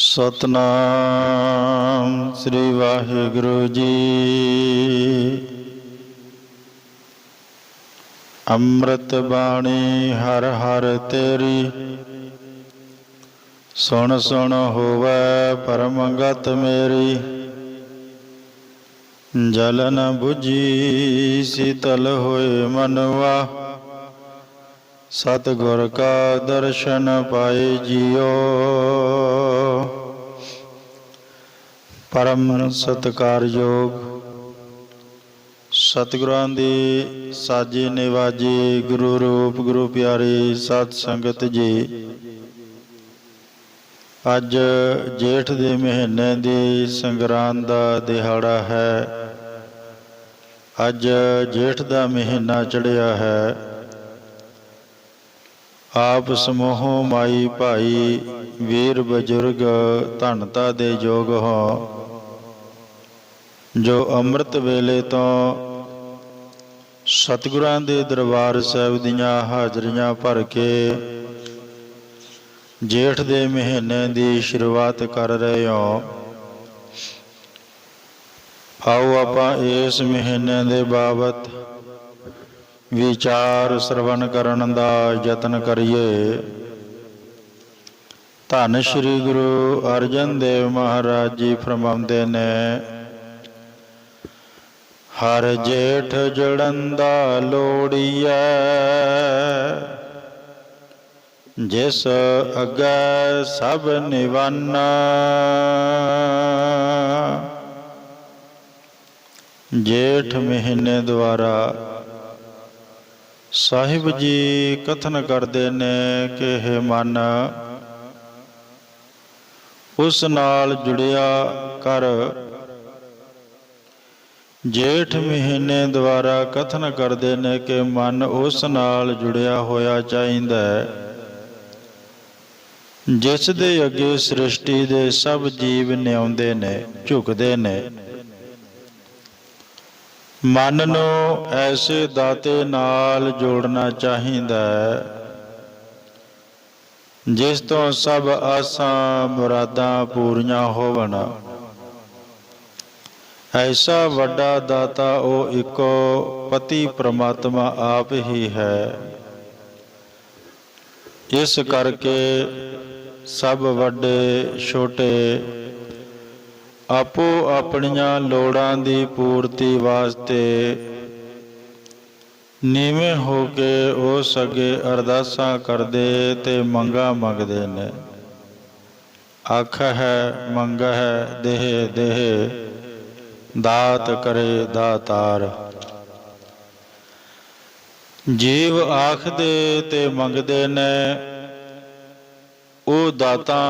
ਸਤਨਾਮ ਸ੍ਰੀ ਵਾਹਿਗੁਰੂ ਜੀ। ਅੰਮ੍ਰਿਤ ਬਾਣੀ ਹਰ ਹਰ ਤੇਰੀ। ਸੁਣ ਸੁਣ ਹੋਵੇ ਪਰਮ ਮੇਰੀ। ਜਲਨ ਨ 부ਜੀ ਸੀਤਲ ਹੋਏ ਮਨਵਾ। ਸਤਿਗੁਰ ਕਾ ਦਰਸ਼ਨ ਪਾਏ ਜੀਓ। ਪਰਮ ਸਤਕਾਰਯੋਗ ਸਤਿਗੁਰਾਂ ਦੀ ਸਾਜੀ ਨਿਵਾਜੀ ਗੁਰੂ ਰੂਪ ਗੁਰੂ ਪਿਆਰੀ ਸਤ ਸੰਗਤ ਜੀ, ਅੱਜ ਜੇਠ ਦੇ ਮਹੀਨੇ ਦੀ ਸੰਗਰਾਂਦ ਦਾ ਦਿਹਾੜਾ ਹੈ। ਅੱਜ ਜੇਠ ਦਾ ਮਹੀਨਾ ਚੜਿਆ ਹੈ। ਆਪ ਸਮੂਹ ਮਾਈ ਭਾਈ ਵੀਰ ਬਜ਼ੁਰਗ ਧਨਤਾ ਦੇ ਯੋਗ ਹੋ। ਜੋ ਅੰਮ੍ਰਿਤ ਵੇਲੇ ਤੋਂ ਸਤਿਗੁਰਾਂ ਦੇ ਦਰਬਾਰ ਸਾਹਿਬ ਦੀਆਂ ਹਾਜ਼ਰੀਆਂ ਭਰ ਕੇ ਜੇਠ ਦੇ ਮਹੀਨੇ ਦੀ ਸ਼ੁਰੂਆਤ ਕਰ ਰਹੇ ਹੋ। ਆਓ ਆਪਾਂ ਇਸ ਮਹੀਨੇ ਦੇ ਬਾਬਤ ਵਿਚਾਰ ਸਰਵਣ ਕਰਨ ਦਾ ਯਤਨ ਕਰੀਏ। ਧੰਨ ਸ਼੍ਰੀ ਗੁਰੂ ਅਰਜਨ ਦੇਵ ਮਹਾਰਾਜ ਜੀ ਫਰਮਾਉਂਦੇ ਨੇ ਹਰ ਜੇਠ ਜੜੰਦਾ ਲੋੜੀਐ। ਜਿਸ ਅਗੈ ਸਭ ਨਿਵੰਨਾ। ਜੇਠ ਮਹੀਨੇ ਦੁਆਰਾ ਸਾਹਿਬ ਜੀ ਕਥਨ ਕਰਦੇ ਨੇ ਕਿ ਇਹ ਮਨ। ਉਸ ਨਾਲ ਜੁੜਿਆ ਕਰ ਜੇਠ ਮਹੀਨੇ ਦੁਆਰਾ ਕਥਨ ਕਰਦੇ ਨੇ ਕਿ ਮਨ ਉਸ ਨਾਲ ਜੁੜਿਆ ਹੋਇਆ ਚਾਹੀਦਾ ਹੈ। ਜਿਸ ਦੇ ਅੱਗੇ ਸ੍ਰਿਸ਼ਟੀ ਦੇ ਸਭ ਜੀਵ ਨਿਆਉਂਦੇ ਨੇ, ਝੁਕਦੇ ਨੇ। ਮਨ ਨੂੰ ਐਸੇ ਦਾਤੇ ਨਾਲ ਜੋੜਨਾ ਚਾਹੀਦਾ ਹੈ, ਜਿਸ ਤੋਂ ਸਭ ਆਸਾਂ ਮੁਰਾਦਾਂ ਪੂਰੀਆਂ ਹੋਵਣ। ਐਸਾ ਵੱਡਾ ਦਾਤਾ ਉਹ ਇੱਕੋ ਪਤੀ ਪ੍ਰਮਾਤਮਾ ਆਪ ਹੀ ਹੈ। ਇਸ ਕਰਕੇ ਸਭ ਵੱਡੇ, ਛੋਟੇ ਆਪੋ ਆਪਣੀਆਂ ਲੋੜਾਂ ਦੀ ਪੂਰਤੀ ਵਾਸਤੇ ਨੀਵੇਂ ਹੋ ਕੇ ਉਸ ਅੱਗੇ ਅਰਦਾਸਾਂ ਕਰਦੇ ਤੇ ਮੰਗਾ ਮੰਗਦੇ ਨੇ। ਆਖ ਹੈ, ਮੰਗ ਹੈ, ਦੇਹ ਦੇਹ। ਦਾਤ ਕਰੇ ਦਾਤਾਰ। ਜੀਵ ਆਖਦੇ ਤੇ ਮੰਗਦੇ ਨੇ, ਉਹ ਦਾਤਾ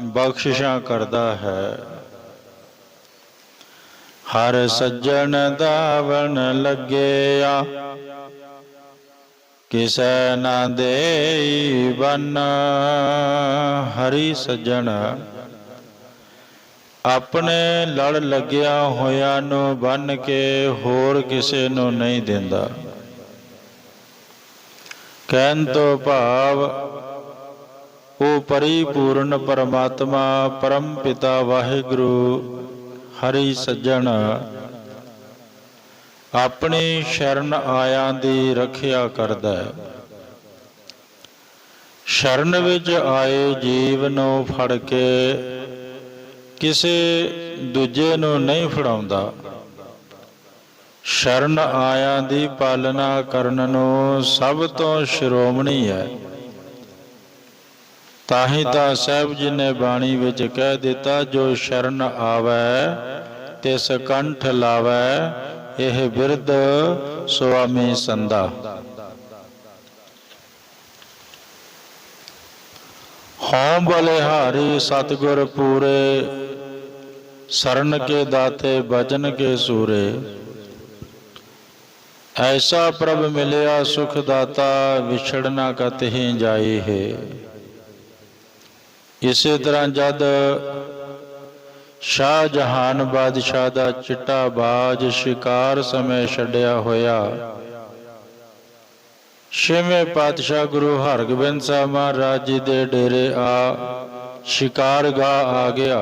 ਬਖਸ਼ਿਸ਼ਾਂ ਕਰਦਾ ਹੈ। ਹਰ ਸੱਜਣ ਦਾਵਣ ਲੱਗਿਆ, ਕਿਸੈ ਨਾ ਦੇਈ ਬਨ। ਹਰੀ ਸੱਜਣ ਆਪਣੇ ਲੜ ਲੱਗਿਆ ਹੋਇਆ ਨੂੰ ਬੰਨ ਕੇ ਹੋਰ ਕਿਸੇ ਨੂੰ ਨਹੀਂ ਦਿੰਦਾ। ਕਹਿਣ ਤੋਂ ਭਾਵ, ਉਹ ਪਰਿਪੂਰਨ ਪਰਮਾਤਮਾ, ਪਰਮ ਪਿਤਾ ਵਾਹਿਗੁਰੂ, ਹਰੀ ਸੱਜਣ, ਆਪਣੀ ਸ਼ਰਨ ਆਇਆਂ ਦੀ ਰੱਖਿਆ ਕਰਦਾ ਹੈ। ਸ਼ਰਨ ਵਿੱਚ ਆਏ ਜੀਵ ਨੂੰ ਫੜ ਕੇ ਕਿਸੇ ਦੂਜੇ ਨੂੰ ਨਹੀਂ ਫੜਾਉਂਦਾ। ਸ਼ਰਨ ਆਇਆਂ ਦੀ ਪਾਲਣਾ ਕਰਨ ਨੂੰ ਸਭ ਤੋਂ ਸ਼੍ਰੋਮਣੀ ਹੈ। ਤਾਂਹੀ ਤਾਂ ਸਾਹਿਬ ਜੀ ਨੇ ਬਾਣੀ ਵਿੱਚ ਕਹਿ ਦਿੱਤਾ, ਜੋ ਸ਼ਰਨ ਆਵੈ ਤਿਸ ਕੰਠ ਲਾਵੈ, ਇਹ ਬਿਰਧ ਸੁਆਮੀ ਸੰਦਾ ਬਲੇ ਹਾਰੀ ਸਤਗੁਰ ਪੂਰੇ ਸਰਨ ਕੇ ਦਾਤੇ ਬਚਨ ਕੇ ਸੂਰੇ। ਐਸਾ ਪ੍ਰਭ ਮਿਲਿਆ ਸੁਖ ਦਾਤਾ ਵਿਛੜਨਾ ਕਤਹੀ ਜਾਈ ਹੈ। ਇਸੇ ਤਰ੍ਹਾਂ ਜਦ ਸ਼ਾਹ ਜਹਾਨ ਬਾਦਸ਼ਾਹ ਦਾ ਚਿੱਟਾ ਬਾਜ ਸ਼ਿਕਾਰ ਸਮੇਂ ਛੱਡਿਆ ਹੋਇਆ, ਛੇਵੇਂ ਪਾਤਸ਼ਾਹ ਗੁਰੂ ਹਰਗੋਬਿੰਦ ਸਾਹਿਬ ਮਹਾਰਾਜ ਜੀ ਦੇ ਡੇਰੇ ਆ ਸ਼ਿਕਾਰਗਾਹ ਆ ਗਿਆ।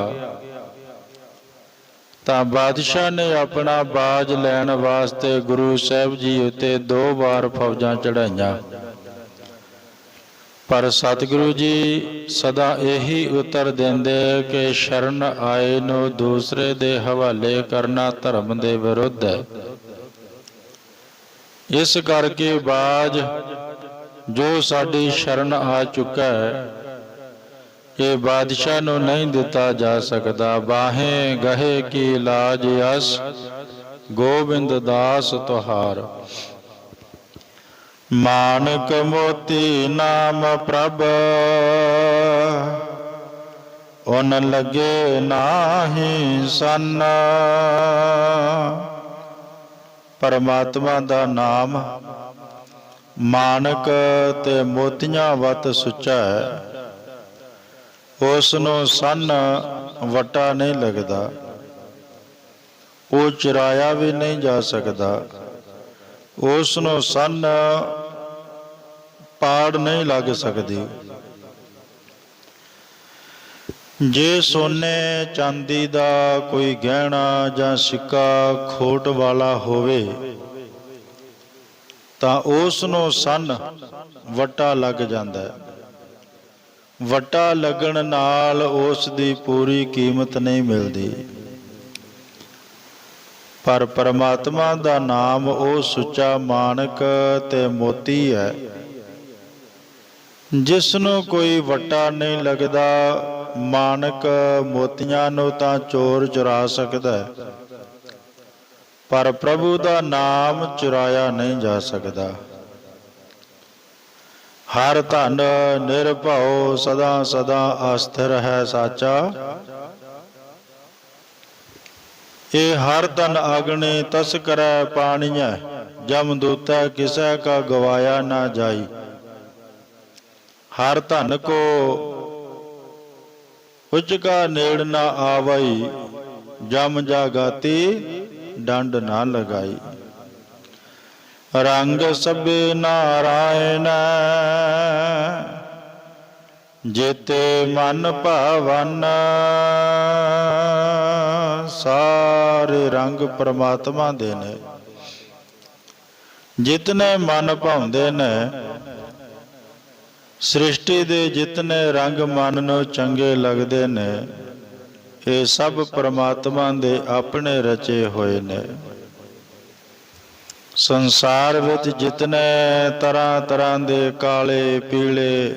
ਤਾਂ ਬਾਦਸ਼ਾਹ ਨੇ ਆਪਣਾ ਬਾਜ ਲੈਣ ਵਾਸਤੇ ਗੁਰੂ ਸਾਹਿਬ ਜੀ ਉਤੇ ਦੋ ਵਾਰ ਫੌਜਾਂ ਚੜਾਈਆਂ ਪਰ ਸਤਿਗੁਰੂ ਜੀ ਸਦਾ ਇਹੀ ਉਤਰ ਦਿੰਦੇ ਕਿ ਸ਼ਰਨ ਆਏ ਨੂੰ ਦੂਸਰੇ ਦੇ ਹਵਾਲੇ ਕਰਨਾ ਧਰਮ ਦੇ ਵਿਰੁੱਧ ਹੈ। ਇਸ ਕਰਕੇ ਬਾਜ ਜੋ ਸਾਡੀ ਸ਼ਰਨ ਆ ਚੁੱਕਾ ਹੈ ਇਹ ਬਾਦਸ਼ਾਹ ਨੂੰ ਨਹੀਂ ਦਿੱਤਾ ਜਾ ਸਕਦਾ। ਬਾਹੇ ਗਹੇ ਕੀ ਲਾਜ ਅਸ, ਗੋਬਿੰਦ ਦਾਸ ਤੁਹਾਰ। ਮਾਨਕ ਮੋਤੀ ਨਾਮ ਪ੍ਰਭ ਓਨ ਲਗੇ ਨਾਹੀ ਸੰਨ। ਪਰਮਾਤਮਾ ਦਾ ਨਾਮ ਮਾਨਕ ਤੇ ਮੋਤੀਆਂ ਵਤ ਸੁੱਚਾ। ਹੈ ਉਸ ਨੂੰ ਸੰਨ ਵਟਾ ਨਹੀਂ ਲੱਗਦਾ। ਉਹ ਚੁਰਾਇਆ ਵੀ ਨਹੀਂ ਜਾ ਸਕਦਾ। ਉਸ ਨੂੰ ਸੰਨ ਪਾੜ ਨਹੀਂ ਲੱਗ ਸਕਦੀ। ਜੇ ਸੋਨੇ ਚਾਂਦੀ ਦਾ ਕੋਈ ਗਹਿਣਾ ਜਾਂ ਸਿੱਕਾ ਖੋਟ ਵਾਲਾ ਹੋਵੇ, ਤਾਂ ਉਸ ਨੂੰ ਸੰਨ ਵਟਾ ਲੱਗ ਜਾਂਦਾ ਹੈ। ਵਟਾ ਲੱਗਣ ਨਾਲ ਉਸ ਦੀ ਪੂਰੀ ਕੀਮਤ ਨਹੀਂ ਮਿਲਦੀ। ਪਰ ਪਰਮਾਤਮਾ ਦਾ ਨਾਮ ਉਹ ਸੁੱਚਾ ਮਾਨਕ ਤੇ ਮੋਤੀ ਹੈ ਜਿਸ ਨੂੰ ਕੋਈ ਵਟਾ ਨਹੀਂ ਲੱਗਦਾ, ਮਾਨਕ ਮੋਤੀਆਂ ਨੂੰ ਤਾਂ ਚੋਰ ਚੁਰਾ ਸਕਦਾ ਹੈ, ਪਰ ਪ੍ਰਭੂ ਦਾ ਨਾਮ ਚੁਰਾਇਆ ਨਹੀਂ ਜਾ ਸਕਦਾ। ਹਰ ਧਨ ਨਿਰਭਉ ਸਦਾ ਸਦਾ ਅਸਥਿਰ ਹੈ ਸਾਚਾ। ਇਹ ਹਰ ਧਨ ਆਗਣੇ ਤਸ ਕਰੈ ਪਾਣੀਐ, ਜਮ ਦੂਤੈ ਕਿਸੈ ਕਾ ਗਵਾਇਆ ਨਾ ਜਾਈ। ਹਰ ਧਨ ਕੋ ਉਚ ਕਾ ਨੇੜ ਨਾ ਆਵਈ, ਜਮ ਜਾਗਾਤੀ ਡੰਡ ਨਾ ਲਗਾਈ। ਰੰਗ ਸਭੇ ਨਾਰਾਇਣ ਜੇਤੇ ਮਨ ਭਾਵਨ ਸਾਰੇ ਰੰਗ ਪ੍ਰਮਾਤਮਾ ਦੇ ਨੇ। ਜਿਤਨੇ ਮਨ ਭਾਉਂਦੇ ਨੇ, ਸ੍ਰਿਸ਼ਟੀ ਦੇ ਜਿਤਨੇ ਰੰਗ ਮਨ ਨੂੰ ਚੰਗੇ ਲੱਗਦੇ ਨੇ, ਇਹ ਸਭ ਪ੍ਰਮਾਤਮਾ ਦੇ ਆਪਣੇ ਰਚੇ ਹੋਏ ਨੇ। ਸੰਸਾਰ ਵਿੱਚ ਜਿਤਨੇ ਤਰ੍ਹਾਂ ਤਰ੍ਹਾਂ ਦੇ ਕਾਲੇ, ਪੀਲੇ,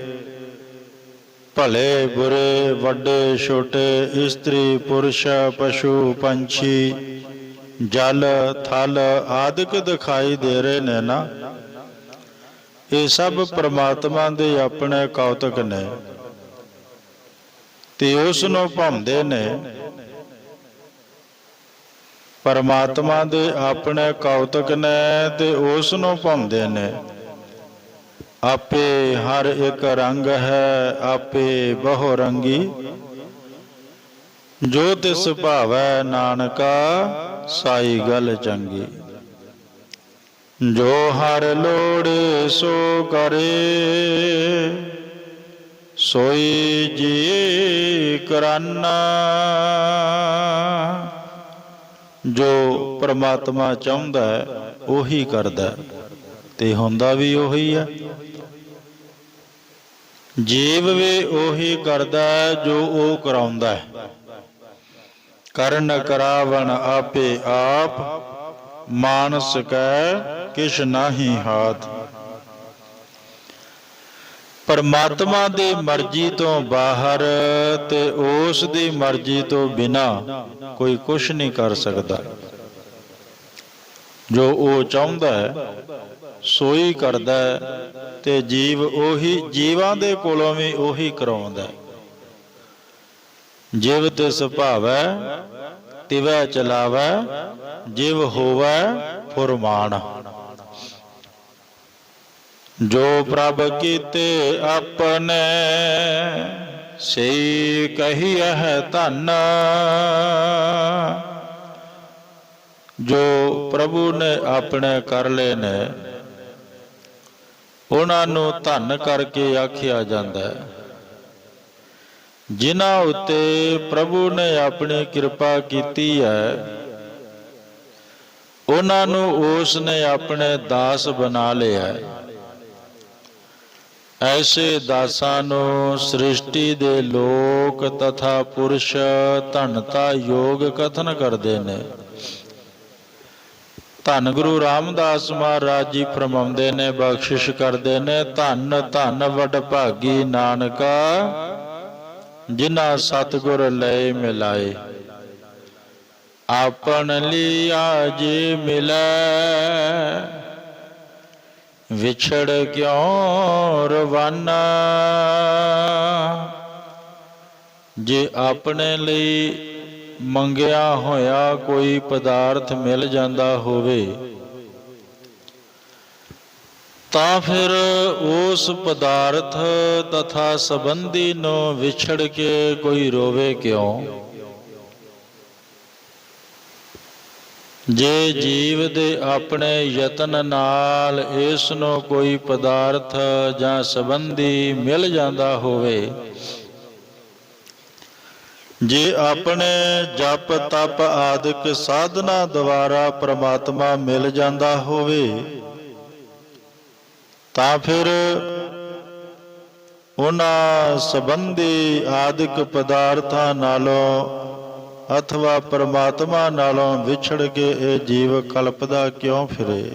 ਭਲੇ, ਬੁਰੇ, ਵੱਡੇ, ਛੋਟੇ, ਇਸਤਰੀ, ਪੁਰਸ਼, ਪਸ਼ੂ, ਪੰਛੀ, ਜਲ, ਥਲ ਆਦਿਕ ਦਿਖਾਈ ਦੇ ਰਹੇ ਨੇ ਨਾ। ਇਹ ਸਭ ਪ੍ਰਮਾਤਮਾ ਦੇ ਆਪਣੇ ਕੌਤਕ ਨੇ ਤੇ ਉਸ ਨੂੰ ਭਾਉਂਦੇ ਨੇ। ਪਰਮਾਤਮਾ ਦੇ ਆਪਣੇ ਕੌਤਕ ਨੇ ਤੇ ਉਸ ਨੂੰ ਭਾਉਂਦੇ ਨੇ। ਆਪੇ ਹਰ ਇੱਕ ਰੰਗ ਹੈ, ਆਪੇ ਬਹੁ ਰੰਗੀ। ਜੋ ਤਿਸ ਭਾਵੈ ਨਾਨਕਾ, ਸਾਈ ਗੱਲ ਚੰਗੀ। ਜੋ ਹਰ ਲੋੜ ਸੋ ਕਰੇ, ਸੋਈ ਜੀ ਕਰਾਨਾ। ਜੋ ਪਰਮਾਤਮਾ ਚਾਹੁੰਦਾ ਹੈ, ਉਹੀ ਕਰਦਾ ਤੇ ਹੁੰਦਾ ਵੀ ਉਹੀ ਹੈ। ਜੀਵ ਵੀ ਉਹੀ ਕਰਦਾ ਹੈ ਜੋ ਉਹ ਕਰਾਉਂਦਾ ਹੈ। ਕਰਨ ਕਰਾਵਣ ਆਪੇ ਆਪ, ਮਾਨਸ ਕੈ ਕਿਛ ਨਾਹੀ ਹਾਥ। ਪਰਮਾਤਮਾ ਦੀ ਮਰਜ਼ੀ ਤੋਂ ਬਾਹਰ ਤੇ ਉਸ ਦੀ ਮਰਜ਼ੀ ਤੋਂ ਬਿਨਾ ਕੋਈ ਕੁਝ ਨਹੀਂ ਕਰ ਸਕਦਾ। ਜੋ ਉਹ ਚਾਹੁੰਦਾ ਹੈ, ਸੋਈ ਕਰਦਾ ਤੇ ਜੀਵ ਉਹੀ, ਜੀਵਾਂ ਦੇ ਕੋਲੋਂ ਵੀ ਉਹੀ ਕਰਾਉਂਦਾ ਜਿਵ ਤੇ ਸੁਭਾਵੈ ਤਿਵੈ ਚਲਾਵੈ, ਜਿਵ ਹੋਵੈ ਫੁਰਮਾਨ। ਜੋ ਪ੍ਰਭ ਕੀਤੇ ਆਪਣੇ ਸਈ ਕਹੀਐ ਧੰਨ ਜੋ ਪ੍ਰਭੂ ਨੇ ਆਪਣੇ ਕਰ ਲਏ ਨੇ, ਉਹਨਾਂ ਨੂੰ ਧੰਨ ਕਰਕੇ ਆਖਿਆ ਜਾਂਦਾ ਹੈ ਜਿਨ੍ਹਾਂ ਉੱਤੇ ਪ੍ਰਭੂ ਨੇ ਆਪਣੀ ਕਿਰਪਾ ਕੀਤੀ ਹੈ, ਉਹਨਾਂ ਨੂੰ ਉਸ ਨੇ ਆਪਣੇ ਦਾਸ ਬਣਾ ਲਿਆ ਹੈ। ਐਸੇ ਦਾਸਾਂ ਨੂੰ ਸ੍ਰਿਸ਼ਟੀ ਦੇ ਲੋਕ ਤਥਾ ਪੁਰਸ਼ ਧਨਤਾ ਯੋਗ ਕਥਨ ਕਰਦੇ ਨੇ। ਧੰਨ ਗੁਰੂ ਰਾਮਦਾਸ ਮਹਾਰਾਜ ਜੀ ਫਰਮਾਉਂਦੇ ਨੇ, ਬਖਸ਼ਿਸ਼ ਕਰਦੇ ਨੇ, ਧੰਨ ਧੰਨ ਵਡ ਭਾਗੀ ਨਾਨਕਾ, ਜਿਨ੍ਹਾਂ ਸਤਿਗੁਰ ਲਏ ਮਿਲਾਏ। ਆਪਨ ਲਿਆ ਜੇ ਮਿਲੈ ਵਿਛੜ ਕਿਉ ਰਵਾਨਾ? ਜੇ ਆਪਣੇ ਲਈ ਮੰਗਿਆ ਹੋਇਆ ਕੋਈ ਪਦਾਰਥ ਮਿਲ ਜਾਂਦਾ ਹੋਵੇ, ਤਾਂ ਫਿਰ ਉਸ ਪਦਾਰਥ ਤਥਾ ਸੰਬੰਧੀ ਨੂੰ ਵਿਛੜ ਕੇ ਕੋਈ ਰੋਵੇ ਕਿਉਂ? ਜੇ ਜੀਵ ਦੇ ਆਪਣੇ ਯਤਨ ਨਾਲ ਇਸ ਨੂੰ ਕੋਈ ਪਦਾਰਥ ਜਾਂ ਸੰਬੰਧੀ ਮਿਲ ਜਾਂਦਾ ਹੋਵੇ, ਜੇ ਆਪਣੇ ਜਪ, ਤਪ ਆਦਿਕ ਸਾਧਨਾ ਦੁਆਰਾ ਪ੍ਰਮਾਤਮਾ ਮਿਲ ਜਾਂਦਾ ਹੋਵੇ, ਤਾਂ ਫਿਰ ਉਹਨਾਂ ਸੰਬੰਧੀ ਆਦਿਕ ਪਦਾਰਥਾਂ ਨਾਲੋਂ ਅਥਵਾ ਪਰਮਾਤਮਾ ਨਾਲੋਂ ਵਿਛੜ ਕੇ ਇਹ ਜੀਵ ਕਲਪਦਾ ਕਿਉਂ ਫਿਰੇ?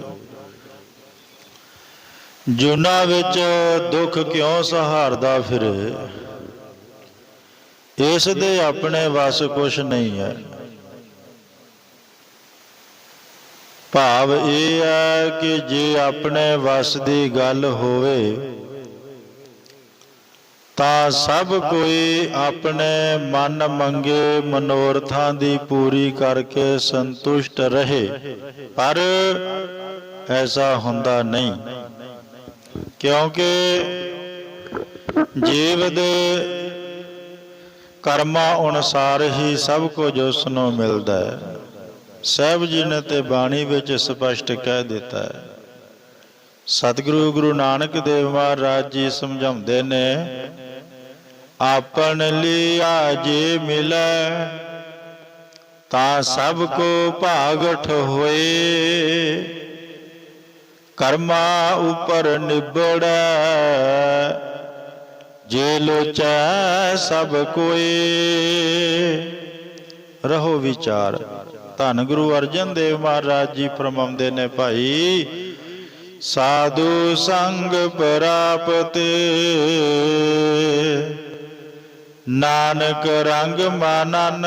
ਜੁਨਾ ਵਿੱਚ ਦੁੱਖ ਕਿਉਂ ਸਹਾਰਦਾ ਫਿਰੇ? ਇਸ ਦੇ ਆਪਣੇ ਵਸ ਕੁਛ ਨਹੀਂ ਹੈ। ਭਾਵ ਇਹ ਹੈ ਕਿ ਜੇ ਆਪਣੇ ਵਸ ਦੀ ਗੱਲ ਹੋਵੇ ਤਾਂ ਸਭ ਕੋਈ ਆਪਣੇ ਮਨ ਮੰਗੇ ਮਨੋਰਥਾਂ ਦੀ ਪੂਰੀ ਕਰਕੇ ਸੰਤੁਸ਼ਟ ਰਹੇ। ਪਰ ਐਸਾ ਹੁੰਦਾ ਨਹੀਂ। ਕਿਉਂਕਿ ਜੀਵ ਦੇ ਕਰਮਾਂ ਅਨੁਸਾਰ ਹੀ ਸਭ ਕੁਝ ਉਸ ਨੂੰ ਮਿਲਦਾ ਹੈ। ਸਹਿਬ ਜੀ ਨੇ ਤੇ ਬਾਣੀ ਵਿੱਚ ਸਪਸ਼ਟ ਕਹਿ ਦਿੱਤਾ ਹੈ। ਸਤਿਗੁਰੂ ਗੁਰੂ ਨਾਨਕ ਦੇਵ ਮਹਾਰਾਜ ਜੀ ਸਮਝਾਉਂਦੇ ਨੇ ਆਪਨ ਲਿਆ ਜੇ ਮਿਲੈ, ਤਾਂ ਸਭ ਕੋ ਭਾਗਠ ਹੋਏ। ਕਰਮਾ ਉਪਰ ਨਿਬੜੈ, ਜੇ ਲੋਚੈ ਸਭ ਕੋਏ। ਰਹੋ ਵਿਚਾਰ। ਧੰਨ ਗੁਰੂ ਅਰਜਨ ਦੇਵ ਮਹਾਰਾਜ ਜੀ ਫਰਮਾਉਂਦੇ ਨੇ ਭਾਈ, ਸਾਧੂ ਸੰਗ ਪ੍ਰਾਪਤੇ। ਨਾਨਕ ਰੰਗ ਮਾਨਨ।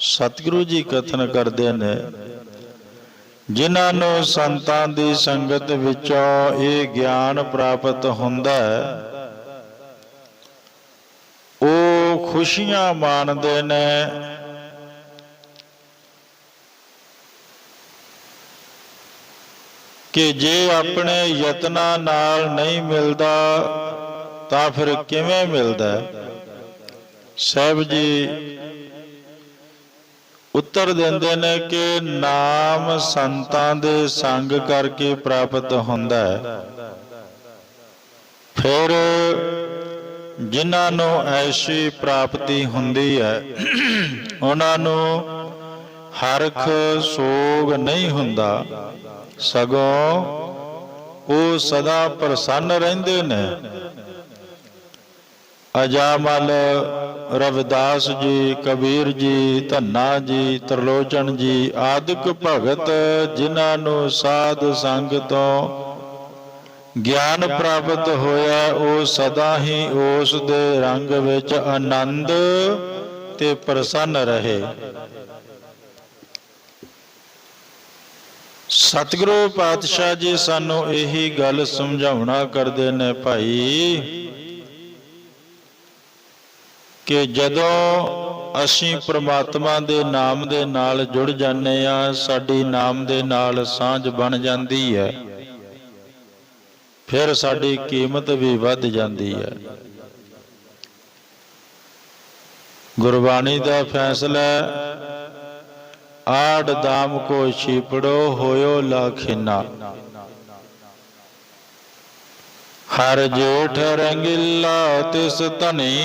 ਸਤਿਗੁਰੂ ਜੀ ਕਥਨ ਕਰਦੇ ਨੇ, ਜਿਨ੍ਹਾਂ ਨੂੰ ਸੰਤਾਂ ਦੀ ਸੰਗਤ ਵਿੱਚੋਂ ਇਹ ਗਿਆਨ ਪ੍ਰਾਪਤ ਹੁੰਦਾ ਹੈ, ਉਹ ਖੁਸ਼ੀਆਂ ਮਾਣਦੇ ਨੇ। ਕਿ ਜੇ ਆਪਣੇ ਯਤਨਾਂ ਨਾਲ ਨਹੀਂ ਮਿਲਦਾ ਤਾਂ ਫਿਰ ਕਿਵੇਂ ਮਿਲਦਾ? ਸਾਹਿਬ ਜੀ, ਉੱਤਰ ਦਿੰਦੇ ਨੇ ਕਿ ਨਾਮ ਸੰਤਾਂ ਦੇ ਸੰਗ ਕਰਕੇ ਪ੍ਰਾਪਤ ਹੁੰਦਾ ਹੈ। ਫਿਰ ਜਿਨ੍ਹਾਂ ਨੂੰ ਐਸੀ ਪ੍ਰਾਪਤੀ ਹੁੰਦੀ ਹੈ, ਉਹਨਾਂ ਨੂੰ ਹਰਖ ਸੋਗ ਨਹੀਂ ਹੁੰਦਾ। ਸਗੋਂ ਉਹ ਸਦਾ ਪ੍ਰਸੰਨ ਰਹਿੰਦੇ ਨੇ। ਅਜਾਮਲ ਰਵਿਦਾਸ ਜੀ, ਕਬੀਰ ਜੀ, ਧੰਨਾ ਜੀ, ਤਰਲੋਚਨ ਜੀ, ਆਦਿਕ ਭਗਤ ਜਿਨ੍ਹਾਂ ਨੂੰ ਸਾਧ ਸੰਗ ਤੋਂ ਗਿਆਨ ਪ੍ਰਾਪਤ ਹੋਇਆ, ਉਹ ਸਦਾ ਹੀ ਉਸ ਦੇ ਰੰਗ ਵਿੱਚ ਆਨੰਦ ਤੇ ਪ੍ਰਸੰਨ ਰਹੇ। ਸਤਿਗੁਰੂ ਪਾਤਸ਼ਾਹ ਜੀ ਸਾਨੂੰ ਇਹੀ ਗੱਲ ਸਮਝਾਉਣਾ ਕਰਦੇ ਨੇ ਭਾਈ ਕਿ ਜਦੋਂ ਅਸੀਂ ਪ੍ਰਮਾਤਮਾ ਦੇ ਨਾਮ ਦੇ ਨਾਲ ਜੁੜ ਜਾਂਦੇ ਆ, ਸਾਡੀ ਨਾਮ ਦੇ ਨਾਲ ਸਾਂਝ ਬਣ ਜਾਂਦੀ ਹੈ। ਫਿਰ ਸਾਡੀ ਕੀਮਤ ਵੀ ਵੱਧ ਜਾਂਦੀ ਹੈ। ਗੁਰਬਾਣੀ ਦਾ ਫੈਸਲਾ ਆੜ ਦਾਮ ਕੋ ਛੀਪੜੋ ਹੋਇਓ ਲਾਖਿਨਾ। ਹਰ ਜੇਠ ਰੰਗਿਲਾ ਤਿਸ ਧਨੀ।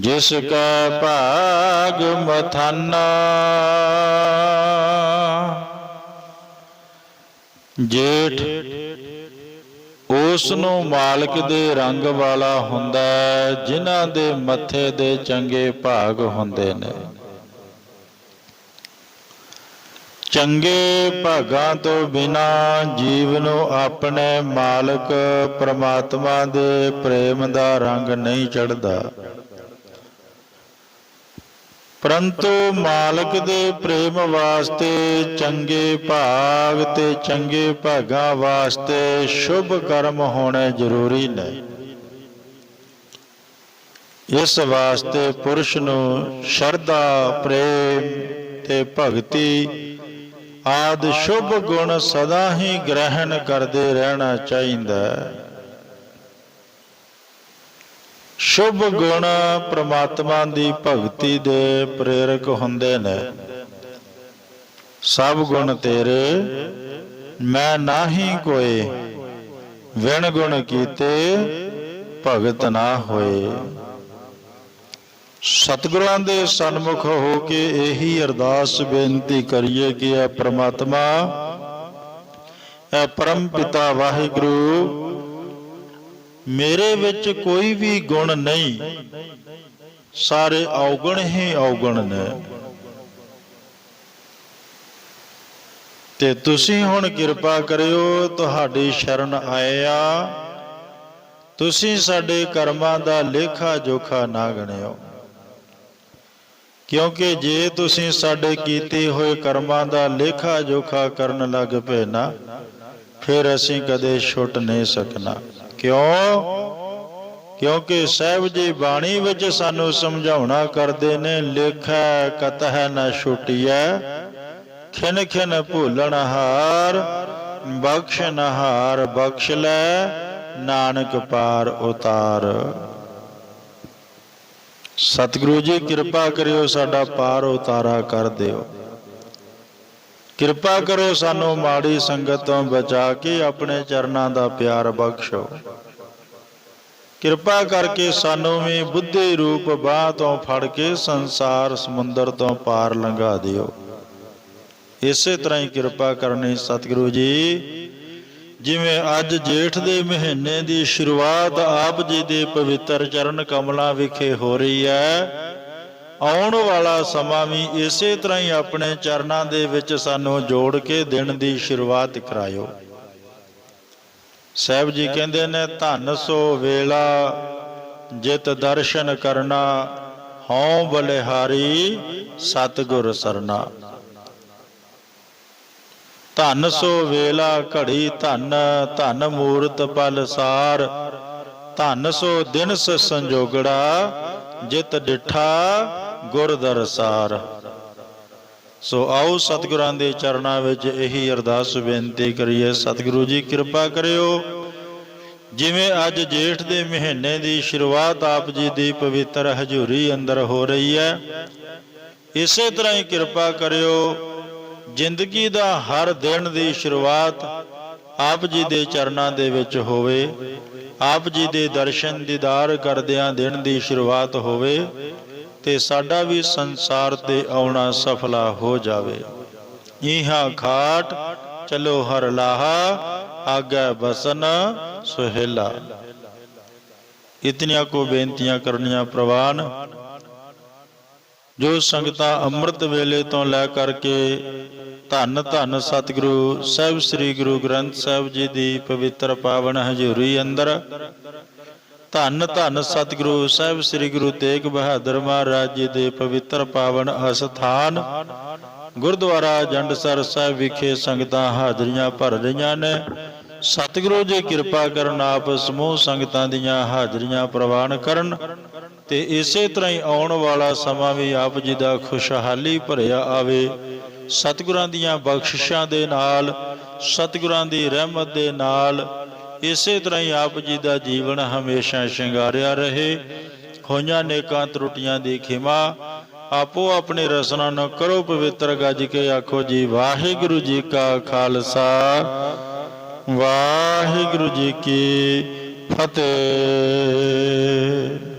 ਜਿਸ ਕਾ ਭਾਗ ਮਥਾਨਾ ਜੇਠ ਉਸ ਨੂੰ ਮਾਲਕ ਦੇ ਰੰਗ ਵਾਲਾ ਹੁੰਦਾ ਹੈ, ਜਿਨ੍ਹਾਂ ਦੇ ਮੱਥੇ ਦੇ ਚੰਗੇ ਭਾਗ ਹੁੰਦੇ ਨੇ। ਚੰਗੇ ਭਾਗਾਂ ਤੋਂ ਬਿਨਾ ਜੀਵ ਨੂੰ ਆਪਣੇ ਮਾਲਕ ਪ੍ਰਮਾਤਮਾ ਦੇ ਪ੍ਰੇਮ ਦਾ ਰੰਗ ਨਹੀਂ ਚੜਦਾ ਪਰੰਤੂ ਮਾਲਕ ਦੇ ਪ੍ਰੇਮ ਵਾਸਤੇ ਚੰਗੇ ਭਾਗ ਤੇ ਚੰਗੇ ਭਾਗਾਂ ਵਾਸਤੇ ਸ਼ੁਭ ਕਰਮ ਹੋਣੇ ਜ਼ਰੂਰੀ ਨੇ ਇਸ ਵਾਸਤੇ ਪੁਰਸ਼ ਨੂੰ ਸ਼ਰਧਾ ਪ੍ਰੇਮ ਤੇ ਭਗਤੀ ਆਦ ਸ਼ੁਭ ਗੁਣ ਸਦਾ ਹੀ ਗ੍ਰਹਿਣ ਕਰਦੇ ਰਹਿਣਾ ਚਾਹੀਦਾ ਹੈ। ਸ਼ੁਭ ਗੁਣ ਪ੍ਰਮਾਤਮਾ ਦੀ ਭਗਤੀ ਦੇ ਪ੍ਰੇਰਕ ਹੁੰਦੇ ਨੇ। ਸਭ ਗੁਣ ਤੇਰੇ, ਮੈਂ ਨਾਹੀ ਕੋਈ ਵਿਣ ਗੁਣ ਕੀਤੇ, ਭਗਤ ਨਾ ਹੋਏ। ਸਤਿਗੁਰਾਂ ਦੇ ਸਨਮੁਖ ਹੋ ਕੇ ਇਹੀ ਅਰਦਾਸ ਬੇਨਤੀ ਕਰੀਏ ਕਿ ਇਹ ਪ੍ਰਮਾਤਮਾ, ਇਹ ਪਰਮ ਪਿਤਾ ਵਾਹਿਗੁਰੂ ਮੇਰੇ ਵਿੱਚ ਕੋਈ ਵੀ ਗੁਣ ਨਹੀਂ। ਸਾਰੇ ਔਗਣ ਹੀ ਔਗਣ ਨੇ। ਤੇ ਤੁਸੀਂ ਹੁਣ ਕਿਰਪਾ ਕਰਿਓ, ਤੁਹਾਡੀ ਸ਼ਰਨ ਆਏ ਆ ਤੁਸੀਂ ਸਾਡੇ ਕਰਮਾਂ ਦਾ ਲੇਖਾ ਜੋਖਾ ਨਾ ਗਣਿਓ। ਕਿਉਂਕਿ ਜੇ ਤੁਸੀਂ ਸਾਡੇ ਕੀਤੇ ਹੋਏ ਕਰਮਾਂ ਦਾ ਲੇਖਾ ਜੋਖਾ ਕਰਨ ਲੱਗ ਪਏ ਨਾ, ਫਿਰ ਅਸੀਂ ਕਦੇ ਛੁੱਟ ਨਹੀਂ ਸਕਣਾ। ਕਿਉਂ? ਕਿਉਂਕਿ ਸਾਹਿਬ ਜੀ ਬਾਣੀ ਵਿੱਚ ਸਾਨੂੰ ਸਮਝਾਉਣਾ ਕਰਦੇ ਨੇ, ਲੇਖਾ ਕਤਹ ਨ ਛੁਟਿਐ, ਖਿਨ ਖਿਨ ਭੂਲਣ ਹਾਰ ਬਖਸ਼ਣ ਹਾਰ ਬਖਸ਼ ਲੈ, ਨਾਨਕ ਪਾਰ ਉਤਾਰ। ਸਤਿਗੁਰੂ ਜੀ, ਕਿਰਪਾ ਕਰਿਓ ਸਾਡਾ ਪਾਰ ਉਤਾਰਾ ਕਰ ਦਿਓ। ਕਿਰਪਾ ਕਰੋ ਸਾਨੂੰ ਮਾੜੀ ਸੰਗਤ ਤੋਂ ਬਚਾ ਕੇ ਆਪਣੇ ਚਰਨਾਂ ਦਾ ਪਿਆਰ ਬਖਸ਼ੋ। ਕਿਰਪਾ ਕਰਕੇ ਸਾਨੂੰ ਵੀ ਬੁੱਧੀ ਰੂਪ ਬਾਹ ਤੋਂ ਫੜ ਕੇ ਸੰਸਾਰ ਸਮੁੰਦਰ ਤੋਂ ਪਾਰ ਲੰਘਾ ਦਿਓ। ਇਸੇ ਤਰ੍ਹਾਂ ਹੀ ਕਿਰਪਾ ਕਰਨੀ ਸਤਿਗੁਰੂ ਜੀ, ਜਿਵੇਂ ਅੱਜ ਜੇਠ ਦੇ ਮਹੀਨੇ ਦੀ ਸ਼ੁਰੂਆਤ ਆਪ ਜੀ ਦੇ ਪਵਿੱਤਰ ਚਰਨ ਕਮਲਾਂ ਵਿਖੇ ਹੋ ਰਹੀ ਹੈ ਆਉਣ ਵਾਲਾ ਸਮਾਂ ਵੀ ਇਸੇ ਤਰ੍ਹਾਂ ਹੀ ਆਪਣੇ ਚਰਨਾਂ ਦੇ ਵਿੱਚ ਸਾਨੂੰ ਜੋੜ ਕੇ ਦਿਨ ਦੀ ਸ਼ੁਰੂਆਤ ਕਰਾਇਓ। ਸਾਹਿਬ ਜੀ ਕਹਿੰਦੇ ਨੇ, ਧੰਨ ਸੋ ਵੇਲਾ, ਜਿਤ ਦਰਸ਼ਨ ਕਰਨਾ, ਹਉ ਬਲਿਹਾਰੀ, ਸਤਿਗੁਰ ਸਰਨਾ। ਧੰਨ ਸੋ ਵੇਲਾ ਘੜੀ ਧੰਨ ਧੰਨ ਮੂਰਤ ਪਲ ਸਾਰ, ਧੰਨ ਸੋ ਦਿਨਸ ਸੰਜੋਗੜਾ, ਜਿਤ ਡਿਠਾ ਗੁਰ ਦਰਸਾਰ। ਸੋ ਆਓ ਸਤਿਗੁਰਾਂ ਦੇ ਚਰਨਾਂ ਵਿੱਚ ਇਹੀ ਅਰਦਾਸ ਬੇਨਤੀ ਕਰੀਏ, ਸਤਿਗੁਰੂ ਜੀ ਕਿਰਪਾ ਕਰਿਓ। ਜਿਵੇਂ ਅੱਜ ਜੇਠ ਦੇ ਮਹੀਨੇ ਦੀ ਸ਼ੁਰੂਆਤ ਆਪ ਜੀ ਦੀ ਪਵਿੱਤਰ ਹਜ਼ੂਰੀ ਅੰਦਰ ਹੋ ਰਹੀ ਹੈ, ਇਸੇ ਤਰ੍ਹਾਂ ਹੀ ਕਿਰਪਾ ਕਰਿਓ। ਜ਼ਿੰਦਗੀ ਦਾ ਹਰ ਦਿਨ ਦੀ ਸ਼ੁਰੂਆਤ ਆਪ ਜੀ ਦੇ ਚਰਨਾਂ ਦੇ ਵਿੱਚ ਹੋਵੇ, ਆਪ ਜੀ ਦੇ ਦਰਸ਼ਨ ਦੀਦਾਰ ਕਰਦਿਆਂ ਦਿਨ ਦੀ ਸ਼ੁਰੂਆਤ ਹੋਵੇ। ਤੇ ਸਾਡਾ ਵੀ ਸੰਸਾਰ ਤੇ ਆਉਣਾ ਸਫਲਾ ਹੋ ਜਾਵੇ। ਇਹਾਂ ਖਾਟ, ਚਲੋ ਹਰ ਲਾਹਾ, ਆਗੇ ਬਸਨ ਸੁਹੇਲਾ। ਇਤਨੀਆਂ ਕੋ ਬੇਨਤੀਆਂ ਕਰਨੀਆਂ ਪ੍ਰਵਾਨ। ਜੋ ਸੰਗਤਾਂ ਅੰਮ੍ਰਿਤ ਵੇਲੇ ਤੋਂ ਲੈ ਕਰਕੇ ਧੰਨ ਧੰਨ ਸਤਿਗੁਰੂ, ਸਾਹਿਬ ਸ੍ਰੀ ਗੁਰੂ ਗ੍ਰੰਥ ਸਾਹਿਬ ਜੀ ਦੀ ਪਵਿੱਤਰ ਪਾਵਨ ਹਜ਼ੂਰੀ ਅੰਦਰ ਧੰਨ ਧੰਨ ਸਤਿਗੁਰੂ ਸਾਹਿਬ ਸ੍ਰੀ ਗੁਰੂ ਤੇਗ ਬਹਾਦਰ ਮਹਾਰਾਜ ਜੀ ਦੇ ਪਵਿੱਤਰ ਪਾਵਨ ਅਸਥਾਨ ਗੁਰਦੁਆਰਾ ਜੰਡਸਰ ਸਾਹਿਬ ਵਿਖੇ ਸੰਗਤਾਂ ਹਾਜ਼ਰੀਆਂ ਭਰ ਰਹੀਆਂ ਨੇ। ਸਤਿਗੁਰੂ ਜੀ ਕਿਰਪਾ ਕਰਨ ਆਪ ਸਮੂਹ ਸੰਗਤਾਂ ਦੀਆਂ ਹਾਜ਼ਰੀਆਂ ਪ੍ਰਵਾਨ ਕਰਨ ਤੇ ਇਸੇ ਤਰ੍ਹਾਂ ਹੀ ਆਉਣ ਵਾਲਾ ਸਮਾਂ ਵੀ ਆਪ ਜੀ ਦਾ ਖੁਸ਼ਹਾਲੀ ਭਰਿਆ ਆਵੇ। ਸਤਿਗੁਰਾਂ ਦੀਆਂ ਬਖਸ਼ਿਸ਼ਾਂ ਦੇ ਨਾਲ, ਸਤਿਗੁਰਾਂ ਦੀ ਰਹਿਮਤ ਦੇ ਨਾਲ ਇਸੇ ਤਰ੍ਹਾਂ ਹੀ ਆਪ ਜੀ ਦਾ ਜੀਵਨ ਹਮੇਸ਼ਾ ਸ਼ਿੰਗਾਰਿਆ ਰਹੇ। ਹੋਈਆਂ ਨੇਕਾਂ ਤਰੁੱਟੀਆਂ ਦੀ ਖਿਮਾ ਆਪੋ ਆਪਣੇ ਰਸਨਾ ਨੂੰ ਕਰੋ ਪਵਿੱਤਰ ਗੱਜ ਕੇ ਆਖੋ ਜੀ, ਵਾਹਿਗੁਰੂ ਜੀ ਕਾ ਖਾਲਸਾ। ਵਾਹਿਗੁਰੂ ਜੀ ਕੀ ਫਤਿਹ।